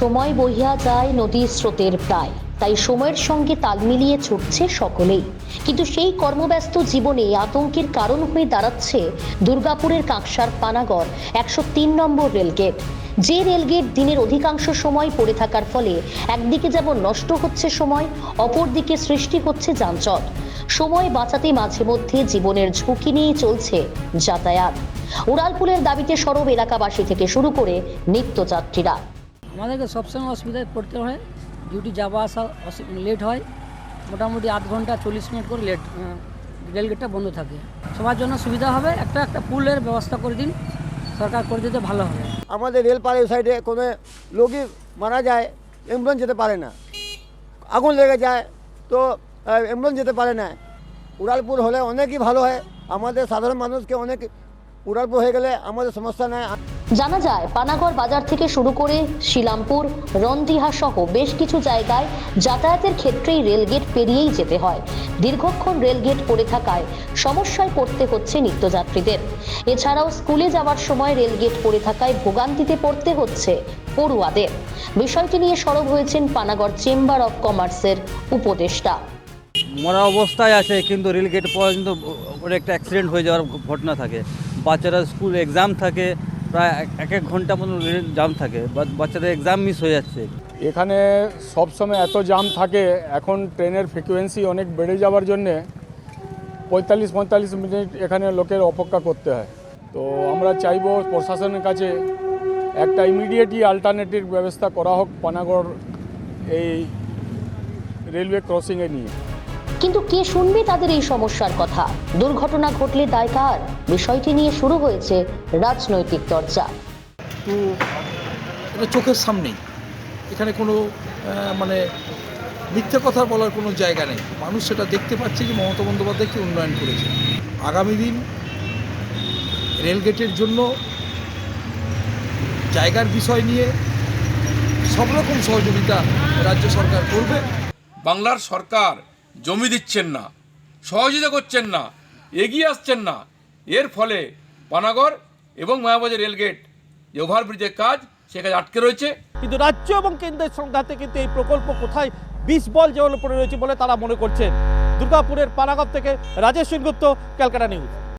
সময় বহিয়া যায় নদীর স্রোতের প্রায়। তাই সময়ের সঙ্গে তাল মিলিয়ে ছুটছে সকলেই। কিন্তু সেই কর্মব্যস্ত জীবনে আতঙ্কের কারণ হয়ে দাঁড়াচ্ছে দুর্গাপুরের কাঁকসার পানাগড়, একশো তিন নম্বর রেলগেট। যে রেলগেট দিনের অধিকাংশ সময় পড়ে থাকার ফলে একদিকে যেমন নষ্ট হচ্ছে সময়, অপরদিকে সৃষ্টি হচ্ছে যানজট। সময় বাঁচাতে মাঝে মধ্যে জীবনের ঝুঁকি নিয়ে চলছে যাতায়াত। উড়ালপুলের দাবিতে সরব এলাকাবাসী থেকে শুরু করে নিত্যযাত্রীরা। আমাদেরকে সবসময় অসুবিধায় পড়তে হয়। ডিউটি যাওয়া আসা লেট হয়। মোটামুটি আধ ঘণ্টা চল্লিশ মিনিট করে লেট রেলগেটটা বন্ধ থাকে। সবার জন্য সুবিধা হবে, একটা একটা পুলের ব্যবস্থা করে দিন, সরকার করে দিতে ভালো হবে। আমাদের রেল পাড়ের সাইডে কোনো রোগী মারা যায় অ্যাম্বুলেন্স যেতে পারে না। আগুন লেগে যায়, তো অ্যাম্বুলেন্স যেতে পারে না। উড়ালপুর হলে অনেকই ভালো হয়। আমাদের সাধারণ মানুষকে অনেক উড়ালপুর হয়ে গেলে আমাদের সমস্যা নেই। জানা যায়, পানাগড় বাজার থেকে শুরু করে শিলামপুর রন্দিহা সহ বেশ কিছু জায়গায় যাতায়াতের ক্ষেত্রেই রেলগেট পেরিয়েই যেতে হয়। দীর্ঘক্ষণ রেলগেট পড়ে থাকায় সমস্যায় পড়তে হচ্ছে নিত্যযাত্রীদের। এছাড়াও স্কুলে যাওয়ার সময় রেলগেট পড়ে থাকায় ভোগান্তিতে পড়তে হচ্ছে পড়ুয়াদের। বিষয়টি নিয়ে সরব হয়েছেন পানাগড় চেম্বার অব কমার্সের উপদেষ্টা। মরা অবস্থায় আছে, কিন্তু রেলগেট পর্যন্ত একটা অ্যাক্সিডেন্ট হয়ে যাওয়ার ঘটনা থাকে। বাচ্চারা স্কুল এক্সাম থাকে প্রায় এক- এক ঘণ্টা মতো জাম থাকে বাচ্চাদের এক্সাম মিস হয়ে যাচ্ছে। এখানে সব সময় এত জাম থাকে, এখন ট্রেনের ফ্রিকোয়েন্সি অনেক বেড়ে যাওয়ার জন্যে পঁয়তাল্লিশ পঁয়তাল্লিশ মিনিট এখানে লোকের অপেক্ষা করতে হয়। তো আমরা চাইব প্রশাসনের কাছে একটা ইমিডিয়েটলি অল্টারনেটিভ ব্যবস্থা করা হোক পানাগড় এই রেলওয়ে ক্রসিংয়ে নিয়ে। কিন্তু কে শুনবে তাদের এই সমস্যার কথা? দুর্ঘটনা ঘটলে দায় কার? বিষয়টি নিয়ে শুরু হয়েছে রাজনৈতিক চর্চা। তো এটা চোখের সামনেই। এখানে কোনো মানে মিথ্যে কথা বলার কোনো জায়গা নেই। মানুষ সেটা দেখতে পাচ্ছে যে মমতা বন্দ্যোপাধ্যায় কি উন্নয়ন করেছে। আগামী দিন রেলগেটের জন্য জায়গার বিষয় নিয়ে সব রকম সহযোগিতা রাজ্য সরকার করবে। বাংলার সরকার জমি দিচ্ছেন না, সহযোগিতা করছেন না, এগিয়ে আসছেন না। এর ফলে পানাগড় এবং মায়াবাজার রেলগেট যে ওভারব্রিজের কাজ, সে কাজ আটকে রয়েছে। কিন্তু রাজ্য এবং কেন্দ্রের সংঘাতে কিন্তু এই প্রকল্প কোথায় বিষ বল যেমন পড়ে রয়েছে বলে তারা মনে করছেন। দুর্গাপুরের পানাগড় থেকে রাজেশ সেনগুপ্ত, ক্যালকাটা নিউজ।